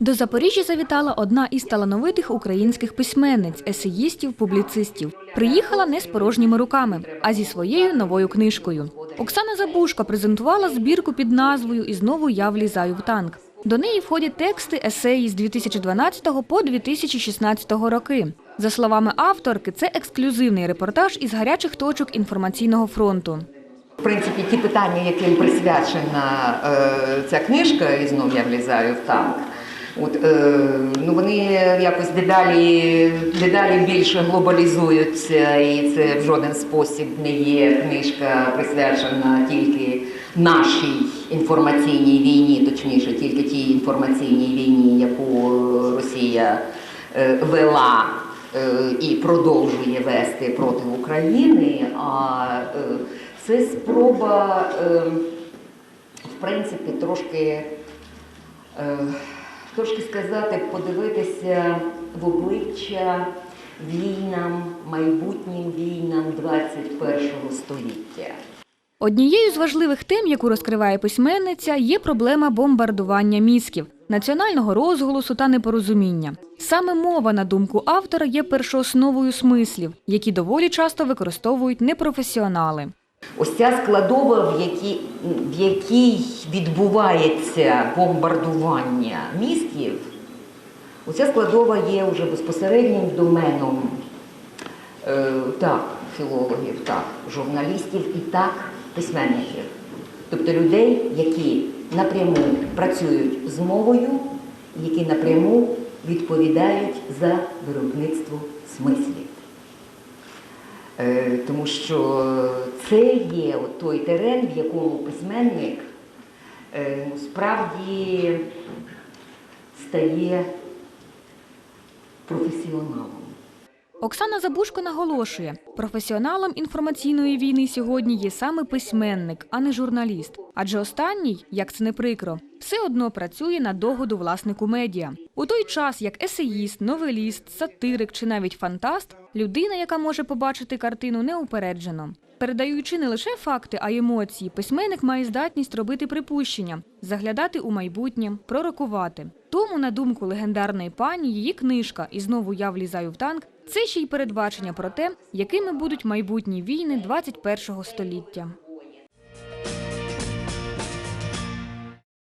До Запоріжжя завітала одна із талановитих українських письменниць, есеїстів, публіцистів. Приїхала не з порожніми руками, а зі своєю новою книжкою. Оксана Забушко презентувала збірку під назвою І знову я влізаю в танк. До неї входять тексти есеї з 2012 по 2016 роки. За словами авторки, це ексклюзивний репортаж із гарячих точок інформаційного фронту. В принципі, ті питання, яким присвячена е, ця книжка, і знов я влізаю в танк. От, е, ну вони якось дедалі, дедалі більше глобалізуються, і це в жоден спосіб не є книжка присвячена тільки нашій інформаційній війні, точніше, тільки тій інформаційній війні, яку Росія е, вела е, і продовжує вести проти України. А е, це спроба, е, в принципі, трошки, трошки сказати, подивитися в обличчя війнам, майбутнім війнам 21 століття. Однією з важливих тем, яку розкриває письменниця, є проблема бомбардування мізків, національного розголосу та непорозуміння. Саме мова, на думку автора, є першоосновою смислів, які доволі часто використовують непрофесіонали. Ось ця складова, в якій, в якій відбувається бомбардування містів, оця складова є вже безпосереднім доменом е, так, філологів, так, журналістів і так письменників. Тобто людей, які напряму працюють з мовою, які напряму відповідають за виробництво смислів. Е, Тому що це є той терен, в якому письменник е, справді стає професіоналом. Оксана Забушко наголошує, професіоналом інформаційної війни сьогодні є саме письменник, а не журналіст. Адже останній, як це не прикро, все одно працює на догоду власнику медіа. У той час, як есеїст, новеліст, сатирик чи навіть фантаст, людина, яка може побачити картину неупереджено. Передаючи не лише факти, а й емоції, письменник має здатність робити припущення, заглядати у майбутнє, пророкувати. Тому, на думку легендарної пані, її книжка І знову я влізаю в танк це ще й передбачення про те, якими будуть майбутні війни 21 століття.